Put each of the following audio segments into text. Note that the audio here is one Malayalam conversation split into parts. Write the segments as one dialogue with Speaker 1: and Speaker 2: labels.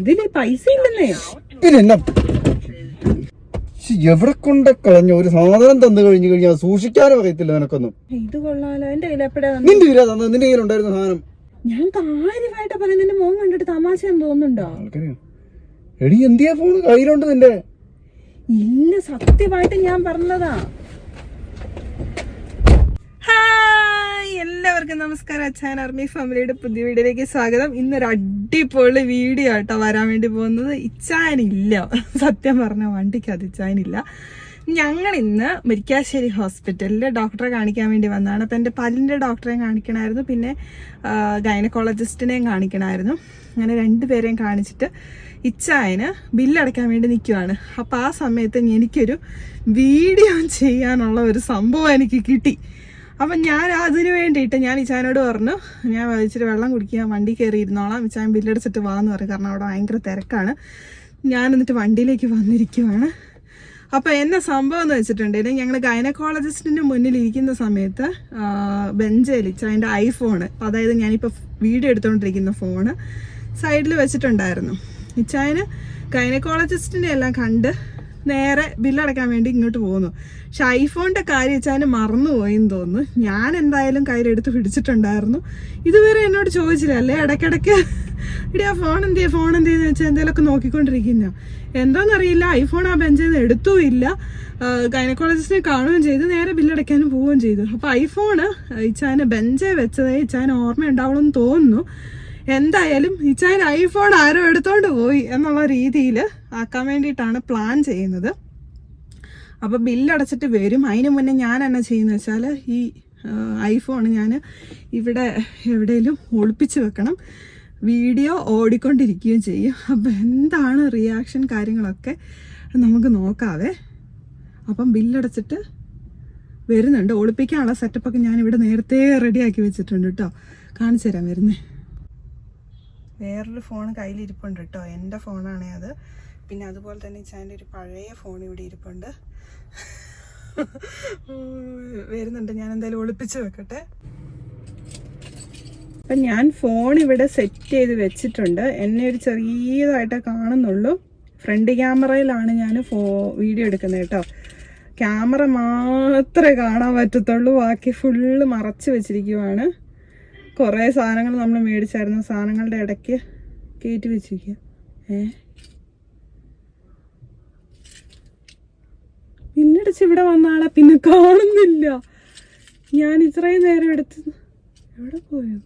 Speaker 1: ഇതിൽ പൈസ ഇല്ലെന്നേ.
Speaker 2: ഇതെന്നാ എവിടെ കൊണ്ട കളഞ്ഞ ഒരു സാധനം തന്നു കഴിഞ്ഞു കഴിഞ്ഞാൽ സൂക്ഷിക്കാനും അറിയത്തില്ല നിനക്കൊന്നും.
Speaker 1: ഇത് കൊള്ളാലോ. എന്റെ കയ്യിൽ എപ്പോഴാ
Speaker 2: നിന്റെ ഇല്ല തന്നത്? നിന്റെ കയ്യിലുണ്ടായിരുന്ന സാധനം.
Speaker 1: ഞാൻ കാര്യമായിട്ട് പറയുന്നതിന്റെ മോൻ കണ്ടിട്ട് തമാശ എന്ന് തോന്നുന്നുണ്ടോ
Speaker 2: എടി എന്തിയാ ഫോൺ കയ്യിലുണ്ട് നിന്റെ?
Speaker 1: ഇല്ല സത്യമായിട്ട് ഞാൻ പറഞ്ഞതാ. ഹായ് എല്ലാവർക്കും നമസ്കാരം. അച്ഛൻ ആർമി ഫാമിലിയുടെ പുതിയ വീഡിയോയിലേക്ക് സ്വാഗതം. ഇന്നൊരു അടിപൊളി വീഡിയോ ആട്ടോ വരാൻ വേണ്ടി പോകുന്നത്. ഇച്ചാനില്ല സത്യം പറഞ്ഞ വണ്ടിക്ക് അത് ഇച്ചാനില്ല ഞങ്ങൾ ഇന്ന് മുരിക്കാശ്ശേരി ഹോസ്പിറ്റലിൽ ഡോക്ടറെ കാണിക്കാൻ വേണ്ടി വന്നതാണ്. അപ്പം എന്റെ പല്ലിന്റെ ഡോക്ടറെ കാണിക്കണമായിരുന്നു പിന്നെ ഗൈനക്കോളജിസ്റ്റിനെയും കാണിക്കണമായിരുന്നു അങ്ങനെ രണ്ടുപേരെയും കാണിച്ചിട്ട് ഇച്ചായന് ബില്ലടയ്ക്കാൻ വേണ്ടി നിൽക്കുവാണ് അപ്പം ആ സമയത്ത് എനിക്കൊരു വീഡിയോ ചെയ്യാനുള്ള ഒരു സംഭവം എനിക്ക് കിട്ടി. അപ്പം ഞാൻ അതിന് വേണ്ടിയിട്ട് ഞാൻ ഇച്ചാനോട് പറഞ്ഞു ഞാൻ ഇച്ചിരി വെള്ളം കുടിക്കുക വണ്ടി കയറി ഇരുന്നോളാം ഇച്ചാൻ ബില്ലടിച്ചിട്ട് വാന്ന് പറയും കാരണം അവിടെ ഭയങ്കര തിരക്കാണ്. ഞാൻ എന്നിട്ട് വണ്ടിയിലേക്ക് വന്നിരിക്കുവാണ്. അപ്പോൾ എന്നെ സംഭവം എന്ന് വെച്ചിട്ടുണ്ടെങ്കിൽ ഞങ്ങൾ ഗൈനക്കോളജിസ്റ്റിന്റെ മുന്നിൽ ഇരിക്കുന്ന സമയത്ത് ബെഞ്ചേലിച്ച് അതിന്റെ ഐഫോണ് അതായത് ഞാനിപ്പോൾ വീഡിയോ എടുത്തുകൊണ്ടിരിക്കുന്ന ഫോണ് സൈഡിൽ വെച്ചിട്ടുണ്ടായിരുന്നു. ഇച്ചായന് ഗൈനക്കോളജിസ്റ്റിനെ എല്ലാം കണ്ട് നേരെ ബില്ലടക്കാൻ വേണ്ടി ഇങ്ങോട്ട് പോകുന്നു. പക്ഷെ ഐഫോണിന്റെ കാര്യം വെച്ചാൽ മറന്നുപോയെന്ന് തോന്നുന്നു. ഞാൻ എന്തായാലും കയ്യിലെടുത്ത് പിടിച്ചിട്ടുണ്ടായിരുന്നു. ഇതുവരെ എന്നോട് ചോദിച്ചില്ല അല്ലേ ഇടയ്ക്കിടയ്ക്ക് ഇടി ആ ഫോൺ എന്ത് ചെയ്യുക ഫോൺ എന്ത് ചെയ്യുന്ന വെച്ചാൽ എന്തെങ്കിലുമൊക്കെ നോക്കിക്കൊണ്ടിരിക്കുന്ന? എന്താണെന്നറിയില്ല ഐഫോൺ ആ ബെഞ്ചിൽ നിന്ന് എടുത്തുമില്ല ഗൈനക്കോളജിസ്റ്റിനെ കാണുകയും ചെയ്തു നേരെ ബില്ലടയ്ക്കാനും പോവുകയും ചെയ്തു. അപ്പോൾ ഐഫോണ് ഇച്ചാൻ ബെഞ്ചേ വെച്ചതേ ഇച്ചാൻ ഓർമ്മ ഉണ്ടാവുള്ളൂ എന്ന് തോന്നുന്നു. എന്തായാലും ഇച്ചായൻ ഐഫോൺ ആരോ എടുത്തോണ്ട് പോയി എന്നുള്ള രീതിയിൽ ആക്കാൻ വേണ്ടിയിട്ടാണ് പ്ലാൻ ചെയ്യുന്നത്. അപ്പോൾ ബില്ലടച്ചിട്ട് വരും. അതിന് മുന്നേ ഞാൻ എന്നാ ചെയ്യുന്നത് വെച്ചാൽ ഈ ഐഫോൺ ഞാൻ ഇവിടെ എവിടെയെങ്കിലും ഒളിപ്പിച്ച് വെക്കണം. വീഡിയോ ഓടിക്കൊണ്ടിരിക്കുകയും ചെയ്യും. അപ്പം എന്താണ് റിയാക്ഷൻ കാര്യങ്ങളൊക്കെ നമുക്ക് നോക്കാവേ. അപ്പം ബില്ലടച്ചിട്ട് വരുന്നുണ്ട്. ഒളിപ്പിക്കാനുള്ള സെറ്റപ്പൊക്കെ ഞാനിവിടെ നേരത്തെ റെഡിയാക്കി വെച്ചിട്ടുണ്ട് കേട്ടോ കാണിച്ചു തരാം വരുന്നേ. വേറൊരു ഫോൺ കയ്യിലിരിപ്പുണ്ട് കേട്ടോ. എന്റെ ഫോണാണേ അത്. പിന്നെ അതുപോലെ തന്നെ ചാന്റെ ഒരു പഴയ ഫോൺ ഇവിടെ ഇരിപ്പുണ്ട്. വരുന്നുണ്ട്. ഞാൻ എന്തായാലും ഒളിപ്പിച്ച് വെക്കട്ടെ. അപ്പം ഞാൻ ഫോൺ ഇവിടെ സെറ്റ് ചെയ്ത് വെച്ചിട്ടുണ്ട്. എന്നെ ഒരു ചെറിയതായിട്ടേ കാണുന്നുള്ളൂ. ഫ്രണ്ട് ക്യാമറയിലാണ് ഞാൻ ഫോ വീഡിയോ എടുക്കുന്നത് കേട്ടോ. ക്യാമറ മാത്രമേ കാണാൻ പറ്റത്തുള്ളൂ. ബാക്കി ഫുള്ള് മറച്ച് വെച്ചിരിക്കുവാണ്. കുറേ സാധനങ്ങൾ നമ്മൾ മേടിച്ചായിരുന്നു. സാധനങ്ങളുടെ ഇടയ്ക്ക് കയറ്റി വെച്ചിരിക്കുക ഏ? പിന്നടിച്ച് ഇവിടെ വന്ന ആളെ പിന്നെ കാണുന്നില്ല. ഞാൻ ഇത്രയും നേരം എടുത്ത് എവിടെ പോയോ?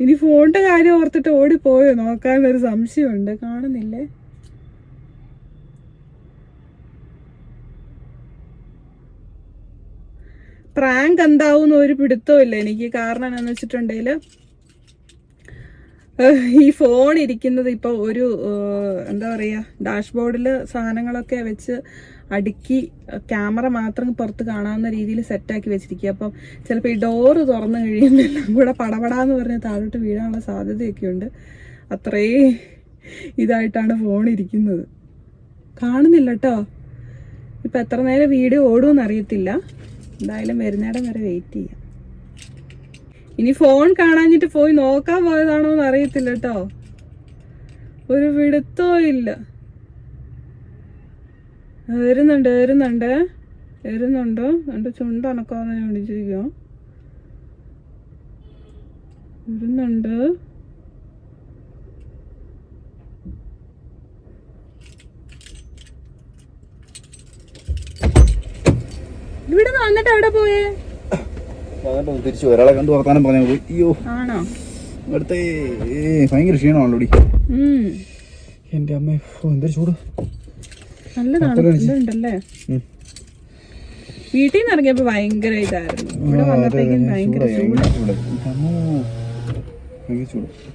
Speaker 1: ഇനി ഫോണിന്റെ കാര്യം ഓർത്തിട്ട് ഓടിപ്പോയോ? നോക്കാനൊരു സംശയമുണ്ട്. കാണുന്നില്ലേ? പ്രാങ്ക് എന്താവും ഒരു പിടുത്തവും ഇല്ല. എനിക്ക് കാരണം എന്താണെന്ന് വെച്ചിട്ടുണ്ടെങ്കിൽ ഈ ഫോൺ ഇരിക്കുന്നത് ഇപ്പോൾ ഒരു എന്താ പറയുക ഡാഷ്ബോർഡിൽ സാധനങ്ങളൊക്കെ വെച്ച് അടുക്കി ക്യാമറ മാത്രം പുറത്ത് കാണാവുന്ന രീതിയിൽ സെറ്റാക്കി വെച്ചിരിക്കുക. അപ്പം ചിലപ്പോൾ ഈ ഡോറ് തുറന്നു കഴിയുമ്പോൾ കൂടെ പടപടാന്ന് പറഞ്ഞ് താഴോട്ട് വീഴാനുള്ള സാധ്യതയൊക്കെ ഉണ്ട് അത്രേ ഇതായിട്ടാണ് ഫോൺ ഇരിക്കുന്നത്. കാണുന്നില്ല കേട്ടോ ഇപ്പം എത്ര നേരം വീഡിയോ ഓടുമെന്ന് അറിയത്തില്ല. എന്തായാലും വരുന്നേടം വരെ വെയിറ്റ് ചെയ്യാം. ഇനി ഫോൺ കാണാഞ്ഞിട്ട് പോയി നോക്കാൻ പോയതാണോ എന്ന് അറിയത്തില്ല കേട്ടോ ഒരു പിടുത്തോ ഇല്ല. വരുന്നുണ്ട് വരുന്നുണ്ട്. വരുന്നുണ്ട്? എന്റെ ചുണ്ടനക്കാന്ന് ഞാൻ വിളിച്ചിരിക്കോ വരുന്നുണ്ട്. ഇവിടെ വന്നിട്ട് എവിടെ പോയേ?
Speaker 2: വന്നിട്ട് തിരിച്ചു ഒരാളെ കണ്ടു വർത്താനം പറഞ്ഞു. പോയി അയ്യോ.
Speaker 1: ആണോ?
Speaker 2: ഇവിടുത്തെ ഭയങ്കര ക്ഷീണമാണല്ലോ ഇവിടെ
Speaker 1: ഉം.
Speaker 2: എന്റെ അമ്മ എന്തൊരു ചൂട്.
Speaker 1: നല്ലതാണ് ഇതുണ്ടല്ലേ
Speaker 2: ഉം.
Speaker 1: വീട്ടിൽ നിന്ന് ഇറങ്ങിയപ്പോ ഭയങ്കര ഇതായിരുന്നു. ഇവിടെ വന്നപ്പോഴേക്കും ഭയങ്കര ചൂട്.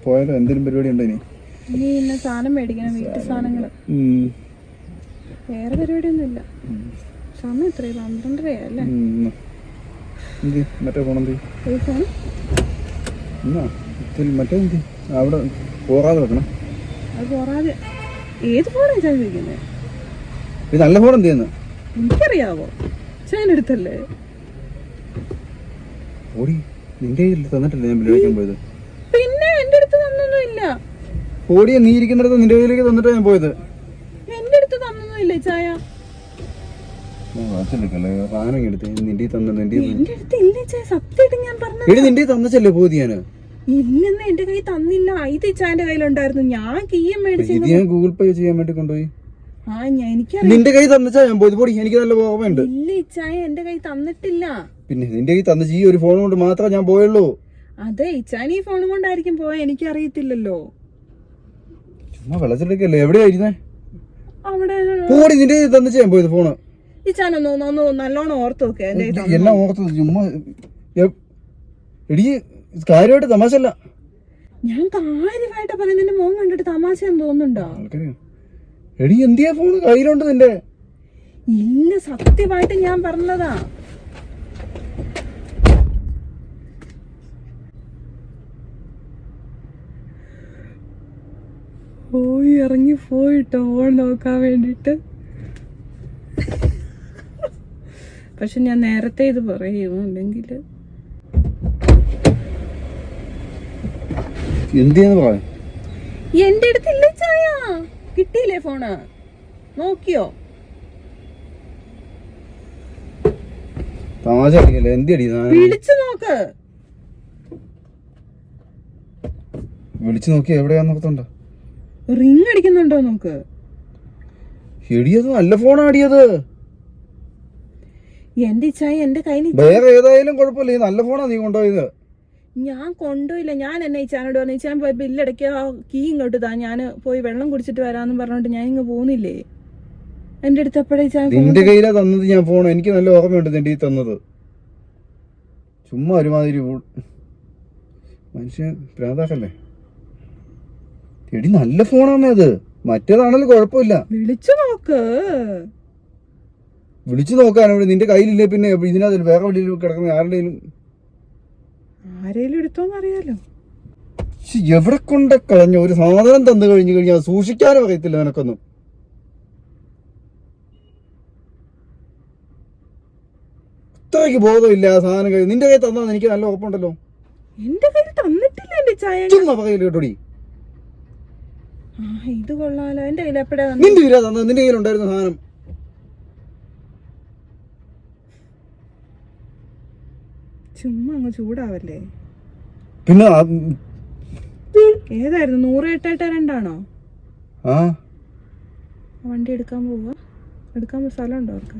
Speaker 2: പോയാലോ എന്തെങ്കിലും പരിപാടി ഉണ്ടോ ഇനി?
Speaker 1: ഇനി ഇന്ന സാധനം മേടിക്കണം വീട്ടു
Speaker 2: സാധനങ്ങൾ.
Speaker 1: വേറെ പരിപാടിയൊന്നും ഇല്ല സമയം എത്രയാ
Speaker 2: പന്ത്രണ്ടരയല്ലേ മറ്റേ ഇതിൽ മറ്റേ എന്ത്? അവിടെ പോറാതെ വെക്കണം.
Speaker 1: അത് പോറാതെ ഏത് ഫോണാ ചോദിക്കുന്നത്
Speaker 2: ഇത് നല്ല ഫോൺ എന്ത് ചെയ്യുന്നു?
Speaker 1: എനിക്കറിയാവോ. ചേന്റെ അടുത്തല്ലേ
Speaker 2: ഓടി. നിന്റെ തന്നിട്ടല്ലേ ഞാൻ വിളിക്കാൻ പോയത്?
Speaker 1: പിന്നെ എന്റെ അടുത്ത് തന്നൊന്നും ഇല്ല
Speaker 2: ഓടിയ നീ ഇരിക്കുന്നിടത്ത് നിന്റെ കയ്യിലേക്ക് തന്നിട്ടാ ഞാൻ പോയത്?
Speaker 1: എന്റെ അടുത്ത് ഇല്ല ചായ. ഇല്ലെന്ന് എന്റെ കൈ തന്നില്ല. ഇത് ഇച്ചാന്റെ കയ്യിലുണ്ടായിരുന്നു. ഞാൻ കീയും മേടിച്ചു
Speaker 2: ഞാൻ ഗൂഗിൾ പേ ചെയ്യാൻ വേണ്ടി കൊണ്ടുപോയി. നിന്റെ കൈ തന്നച്ചാ ഞാൻ പോയി പോടി എനിക്ക് നല്ല ഓർമ്മയുണ്ട്.
Speaker 1: ഇല്ല ഇച്ചായ എന്റെ കൈ തന്നിട്ടില്ല.
Speaker 2: പിന്നെ നിന്റെ കൈ തന്നച്ച് ഈ ഒരു ഫോൺ കൊണ്ട് മാത്രമേ ഞാൻ പോയുള്ളൂ.
Speaker 1: അതെ ഇച്ചാൻ ഈ ഫോണും കൊണ്ടായിരിക്കും പോയ. എനിക്കറിയത്തില്ലല്ലോ.
Speaker 2: ചുമ്മാ വെള്ളത്തിലേക്കല്ലേ എവിടെയായിരുന്നേ
Speaker 1: അവിടെ
Speaker 2: പോടി നിന്റെ തന്നച്ച് ഞാൻ പോയത് ഫോണ്.
Speaker 1: ഇച്ചാൻ ഒന്ന് ഒന്ന് ഒന്ന് നല്ലോണം ഓർത്ത് നോക്കുക എന്റെ
Speaker 2: എല്ലാം ഓർത്തത് ചുമ്മാ എ- എടി കാര്യമായിട്ട് തമാശല്ല
Speaker 1: ഞാൻ കാര്യമായിട്ട് പറയുന്നതിന്റെ മോൻ കണ്ടിട്ട് തമാശ എന്ന് തോന്നുന്നുണ്ടോ?
Speaker 2: ആൾക്കാര് എടി എന്തിയാ ഫോൺ കയ്യിലുണ്ട് നിന്റെ?
Speaker 1: ഇല്ല സത്യമായിട്ട് ഞാൻ പറഞ്ഞതാ. പോയി ഇറങ്ങി പോയിട്ടോ ഫോൺ നോക്കാൻ വേണ്ടിട്ട്. പക്ഷെ ഞാൻ നേരത്തെ ഇത് പറയും അല്ലെങ്കിൽ എന്റെ അടുത്തില്ല ചായ. കിട്ടിയില്ലേ ഫോണ്? നോക്കിയോ?
Speaker 2: തമാശ
Speaker 1: വിളിച്ചു നോക്ക്.
Speaker 2: വിളിച്ചു നോക്കി എവിടെയാന്നോർത്തുണ്ടോ
Speaker 1: റിങ് അടിക്കുന്നുണ്ടോ നമുക്ക്
Speaker 2: എടിയത് നല്ല ഫോണാ അടിയത്
Speaker 1: എന്റെ ഇച്ചായ എന്റെ കയ്യിൽ
Speaker 2: വേറെ ഏതായാലും കുഴപ്പമില്ല. ഈ നല്ല ഫോണാ നീ കൊണ്ടുപോയത്.
Speaker 1: ഞാൻ കൊണ്ടുപോയില്ല. ഞാൻ എന്നെ ഇച്ചാനോട് പറഞ്ഞു ഇച്ചാൻ പോയി ആ കീ ഇങ്ങോട്ട് താ. ഞാൻ പോയി വെള്ളം കുടിച്ചിട്ട് വരാന്ന് പറഞ്ഞോണ്ട് ഞാൻ ഇങ്ങ് പോകുന്നില്ലേ എന്റെ അടുത്ത് എപ്പോഴേ ഇച്ചാൻ
Speaker 2: നിന്റെ കയ്യിലാ തന്നത് ഞാൻ ഫോൺ എനിക്ക് നല്ല ഓർമ്മയുണ്ട് നിന്റെ ഈ തന്നത്. ചുമ്മാ ഒരുമാതിരി മനുഷ്യൻ പ്രാതാക്കല്ലേ എടി നല്ല ഫോണാണ് അത്. മറ്റേതാണല്ലോ കുഴപ്പമില്ല.
Speaker 1: വിളിച്ചു നോക്ക്.
Speaker 2: വിളിച്ചു നോക്കാനോ നിന്റെ കയ്യിലില്ലേ പിന്നെ? ഇതിനകത്ത് വേറെ വഴിയിൽ കിടക്കുന്ന ആരുടെയും
Speaker 1: ആരെയും എടുത്തോന്ന് അറിയാലോ.
Speaker 2: എവിടെ കൊണ്ട കളഞ്ഞ ഒരു സാധനം തന്നു കഴിഞ്ഞു കഴിഞ്ഞാൽ സൂക്ഷിക്കാനും അറിയത്തില്ല നിനക്കൊന്നും. ഇത്രയ്ക്ക് ബോധമില്ല ആ സാധനം കഴിഞ്ഞു നിന്റെ കയ്യിൽ തന്നാന്ന് എനിക്ക് നല്ല ഉറപ്പുണ്ടല്ലോ.
Speaker 1: എന്റെ കയ്യിൽ തന്നിട്ടില്ല എന്റെ ചായ.
Speaker 2: ചുമ്മാ പറയില്ല കേട്ടോടി.
Speaker 1: ഇത് കൊള്ളാലോ. എന്റെ കയ്യിൽ എപ്പോഴാ
Speaker 2: നിന്റെ കയ്യിലുണ്ടായിരുന്ന സാധനം.
Speaker 1: ചുമ്മാ അങ്ങ് ചൂടാവല്ലേ
Speaker 2: പിന്നെ
Speaker 1: ഏതായിരുന്നു നൂറ് എട്ടേട്ട രണ്ടാണോ വണ്ടി എടുക്കാൻ പോവാ എടുക്കാൻ സ്ഥലം ഉണ്ടോ അവർക്ക്.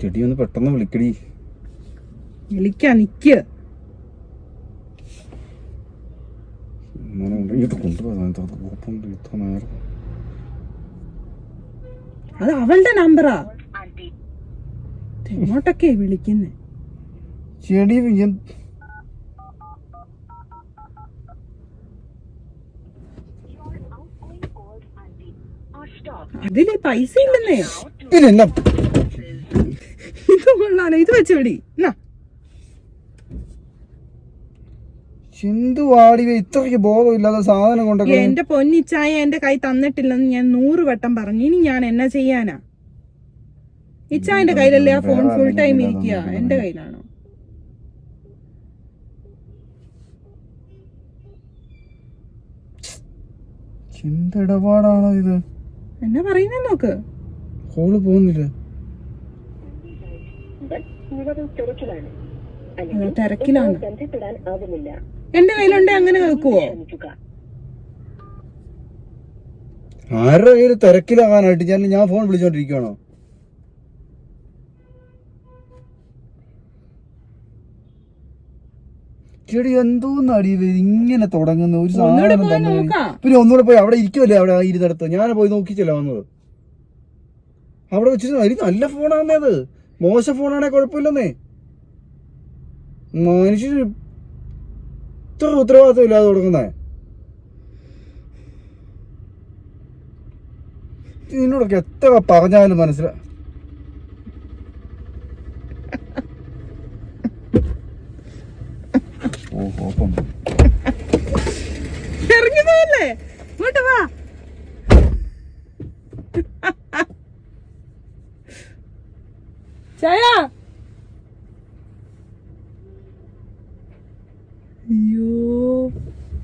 Speaker 2: ചെടി ഒന്ന് പെട്ടെന്ന് വിളിക്കടി
Speaker 1: വിളിക്കാ നിക്ക്
Speaker 2: കൊണ്ടുപോകാൻ നേരം
Speaker 1: അത് അവളുടെ നമ്പറാ. എങ്ങോട്ടൊക്കെ വിളിക്കുന്നേ?
Speaker 2: ചെടി
Speaker 1: അതിൽ പൈസ ഇല്ലെന്നേ. ഇത് കൊള്ളാലോ. ഇത് വെച്ചോടി. എന്നാ.
Speaker 2: ചിന്തു വാടി ഇത്രയ്ക്ക് ബോധമില്ലാതെ സാധനം കൊണ്ടൊക്കെ
Speaker 1: എന്റെ പൊന്നിച്ചായ എന്റെ കൈ തന്നിട്ടില്ലെന്ന് ഞാൻ നൂറ് വട്ടം പറഞ്ഞു. ഇനി ഞാൻ എന്നാ ചെയ്യാനാ? ഇച്ചായന്റെ കയ്യിലല്ലേ ആ ഫോൺ ഫുൾ ടൈം ഇരിക്കുക എന്റെ കയ്യിലാണോ?
Speaker 2: ചിന്ത ഇടപാടാണോ ഇത്?
Speaker 1: എന്നാ പറയുന്നേ നോക്ക്.
Speaker 2: കോൾ പോകുന്നില്ല.
Speaker 3: തിരക്കിലാണ്.
Speaker 1: എന്റെ കയ്യിലുണ്ടെ അങ്ങനെ വെക്കുവോ
Speaker 2: ആരുടെ കയ്യിൽ തിരക്കിലാകാനായിട്ട് ഞാൻ ഞാൻ ഫോൺ വിളിച്ചോണ്ടിരിക്കണോ ചെടി എന്തോന്നാടി ഇത് ഇങ്ങനെ തുടങ്ങുന്ന? ഒരു സാധനം തന്നെ പിന്നെ ഒന്നുകൂടെ പോയി അവിടെ ഇരിക്കുമല്ലേ അവിടെ ആ ഇരുന്നിടത്ത്? ഞാൻ പോയി നോക്കിച്ചല്ലേ വന്നത്? അവിടെ വെച്ചിട്ട് അരി നല്ല ഫോണാന്നേ അത്. മോശം ഫോണാണെ കുഴപ്പമില്ലെന്നേ. മനുഷ്യന് ഇത്ര ഉത്തരവാദിത്വം ഇല്ലാതെ തുടങ്ങുന്നേ നിന്നോടൊക്കെ എത്ര പറഞ്ഞാലും മനസ്സിലാ ഓ ഓപ്പം
Speaker 1: ഇറങ്ങി പോകല്ലേ ഇങ്ങോട്ട് വാ ചായ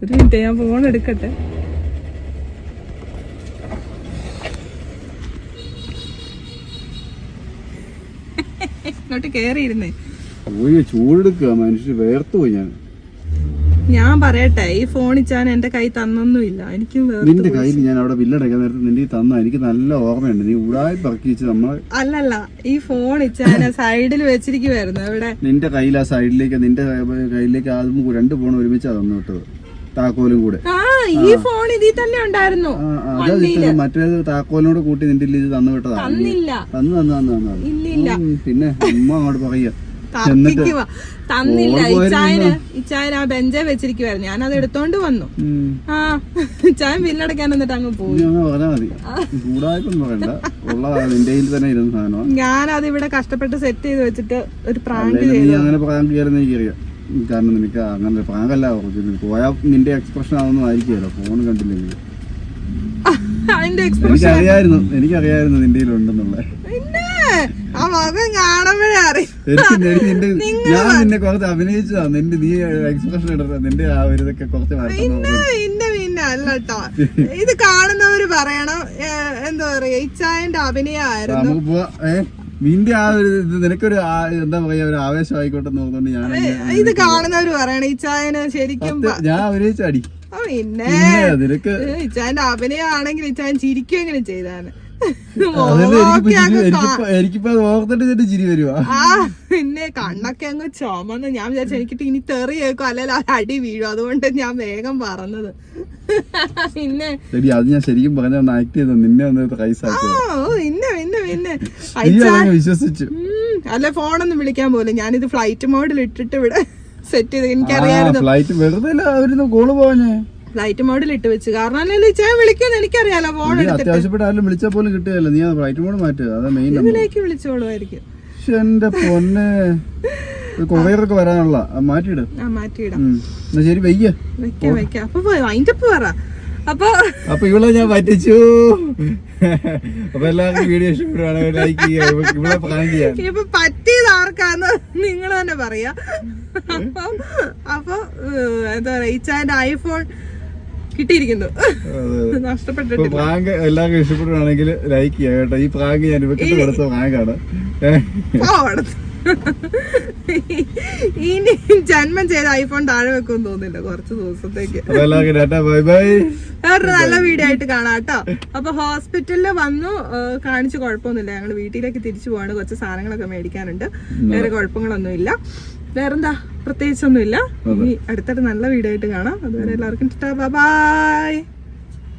Speaker 1: ഒരു മിനിറ്റ് ഞാൻ ഫോൺ എടുക്കട്ടെ? ഇങ്ങോട്ട് കേറിയിരുന്നേ.
Speaker 2: പോയി ചൂടെടുക്കുക മനുഷ്യർ വേർത്തു പോയി ഞാൻ.
Speaker 1: ഞാൻ പറയട്ടെ ഈ ഫോൺ ഇച്ചാൻ എന്റെ കൈ തന്നൊന്നുമില്ല. എനിക്കും
Speaker 2: നിന്റെ കയ്യിൽ ഞാൻ അവിടെ ബില്ലടക്കാൻ നേരത്തെ നിന്റെ തന്ന എനിക്ക് നല്ല ഓർമ്മയുണ്ട്. നീ ഉടായി പറക്കി വെച്ച് നമ്മളെ
Speaker 1: അല്ലല്ല ഈ ഫോൺ ഇച്ചാനെ സൈഡിൽ വെച്ചിരിക്കുവായിരുന്നു. എവിടെ?
Speaker 2: നിന്റെ കയ്യിൽ ആ സൈഡിലേക്ക് നിന്റെ കയ്യിലേക്ക് അതും രണ്ട് ഫോൺ ഒരുമിച്ചാ തന്നു വിട്ടത് താക്കോലും കൂടെ.
Speaker 1: ഈ ഫോൺ ഇതിൽ തന്നെ ഉണ്ടായിരുന്നു.
Speaker 2: മറ്റേത് താക്കോലിനോട് കൂട്ടി നിന്റെ ഇത് തന്നു വിട്ടതാ. തന്നു തന്നു തന്നു തന്നു പിന്നെ അമ്മ അങ്ങോട്ട് പറയുക.
Speaker 1: തർക്കിക്കുവാ തന്നില്ല. ഇച്ചായന് ഇച്ചായൻ ആ ബെഞ്ചേ വെച്ചിരിക്കുവായിരുന്നു. ഞാൻ അത് എടുത്തോണ്ട് വന്നു. ആ ഇച്ചായൻ ബില്ലടക്കാൻ എന്നിട്ട് അങ്ങ് പോയി. ഞാൻ അത് ഇവിടെ കഷ്ടപ്പെട്ട് സെറ്റ് ചെയ്ത് വെച്ചിട്ട് ഒരു പ്രാങ്ക് ചെയ്തു.
Speaker 2: കാരണം നിനക്ക് അങ്ങനെ പ്രാങ്കല്ല പറഞ്ഞു പോയാൽ നിന്റെ എക്സ്പ്രഷൻ അതൊന്നും ആയിരിക്കുമല്ലോ ഫോൺ കണ്ടില്ലെങ്കിൽ. എനിക്കറിയായിരുന്നു എനിക്കറിയായിരുന്നു നിന്റെ ഉണ്ടെന്നുള്ള ഞാൻ നിന്നെ കുറച്ച് അഭിനയിച്ചതാ നിന്റെ നീ എക്സ്പ്രഷൻ ഇടണ്ട നിന്റെ ആ ഒരു ഇതൊക്കെ കുറച്ച്
Speaker 1: അല്ലട്ടോ ഇത് കാണുന്നവര് പറയണം എന്താ പറയാ ഇച്ചായന്റെ അഭിനയമായിരുന്നു.
Speaker 2: നിന്റെ ആ ഒരു ഇത് നിനക്കൊരു ആ- എന്താ പറയാ ഒരു ആവേശം ആയിക്കോട്ടെ എന്ന് പറഞ്ഞുകൊണ്ട് ഞാൻ
Speaker 1: ഇത് കാണുന്നവര് ഈ ഇച്ചായന് ശരിക്കും
Speaker 2: ഞാൻ അഭിനയിച്ചടി.
Speaker 1: ആ, പിന്നെ
Speaker 2: പിന്നെ നിനക്ക്
Speaker 1: ഇച്ചായന്റെ അഭിനയമാണെങ്കിൽ ഇച്ചായൻ ചിരിക്കുമെങ്കിലും ചെയ്താണ്
Speaker 2: എനിക്കിപ്പോ ചിരി ഓർത്തിട്ട് വരുവാ.
Speaker 1: പിന്നെ കണ്ണൊക്കെ അങ്ങ് ചുമന്ന്. ഞാൻ വിചാരിച്ചു എനിക്കിട്ട് ഇനി തെറി കേൾക്കും അല്ലെങ്കിൽ അത് അടി വീഴും. അതുകൊണ്ട് ഞാൻ വേഗം പറഞ്ഞത്. പിന്നെ
Speaker 2: ശരി അത് ഞാൻ ശരിക്കും പറഞ്ഞ ആക്ട് ചെയ്തു നിന്നെ
Speaker 1: പിന്നെ പിന്നെ പിന്നെ.
Speaker 2: വിശ്വസിച്ചു.
Speaker 1: അല്ല ഫോണൊന്നും വിളിക്കാൻ പോലും. ഞാനിത് ഫ്ലൈറ്റ് മോഡിൽ ഇട്ടിട്ട് ഇവിടെ സെറ്റ് ചെയ്ത് എനിക്കറിയാം
Speaker 2: ഫ്ലൈറ്റ് വെറുതെ അവരുന്ന് കോൾ പോവാഞ്ഞേ.
Speaker 1: ഫ്ലൈറ്റ് മോഡിൽ ഇട്ട് വെച്ച്. കാരണം അല്ലേ ഇച്ചാൻ വിളിക്കുമെന്ന് എനിക്കറിയാലോ ഫോൺ
Speaker 2: അത്യാവശ്യപ്പെട്ട് ആരും വിളിച്ചാൽ പോലും കിട്ടുകയല്ല. നീ ഫ്ലൈറ്റ് മോഡ് മാറ്റുക അതാ മെയിൻ
Speaker 1: ഇതിലേക്ക് വിളിച്ചോളുമായിരിക്കും.
Speaker 2: എന്റെ പൊന്നെ. കൊറിയറൊക്കെ വരാനുള്ള. മാറ്റിയിട്.
Speaker 1: മാറ്റിയിടാം.
Speaker 2: ശരി വയ്യ
Speaker 1: വെക്കാം വെക്കാം അപ്പൊ അതിന്റെ പറ. അപ്പൊ
Speaker 2: അപ്പൊ ഇവളെ ഞാൻ പറ്റിച്ചു. അപ്പൊ എല്ലാവർക്കും വീഡിയോ ഇഷ്ടപ്പെടുവാണെങ്കിൽ ലൈക്ക് ചെയ്യാൻ.
Speaker 1: ഇപ്പൊ പറ്റിയത് ആർക്കാന്ന് നിങ്ങൾ തന്നെ പറയാ. അപ്പൊ അപ്പൊ എന്താ പറയാ ഇച്ചാന്റെ ഐഫോൺ കിട്ടിയിരിക്കുന്നു.
Speaker 2: ഇപ്പൊ
Speaker 1: നഷ്ടപ്പെട്ടിട്ടില്ല.
Speaker 2: പ്രാങ്ക് എല്ലാവർക്കും ഇഷ്ടപ്പെടുകയാണെങ്കിൽ ലൈക്ക് ചെയ്യാം കേട്ടോ. ഈ പ്രാങ്ക് ഞാൻ ഇവക്കിട്ട് കൊടുത്ത പ്രാങ്കാണ്.
Speaker 1: ഇനി ജന്മം ചെയ്ത ഐഫോൺ താഴെ വെക്കുമെന്ന് തോന്നില്ല കുറച്ച് ദിവസത്തേക്ക്. വേറൊരു നല്ല വീഡിയോ ആയിട്ട് കാണാം കേട്ടോ. അപ്പൊ ഹോസ്പിറ്റലിൽ വന്നു. കാണിച്ചു കുഴപ്പമൊന്നുമില്ല. ഞങ്ങൾ വീട്ടിലേക്ക് തിരിച്ചു പോവാണ്. കുറച്ച് സാധനങ്ങളൊക്കെ മേടിക്കാനുണ്ട്. വേറെ കുഴപ്പങ്ങളൊന്നും ഇല്ല വേറെന്താ? പ്രത്യേകിച്ചൊന്നുമില്ല. ഇനി അടുത്തൊരു നല്ല വീഡിയോ ആയിട്ട് കാണാം. അതുവരെ എല്ലാവർക്കും ബൈ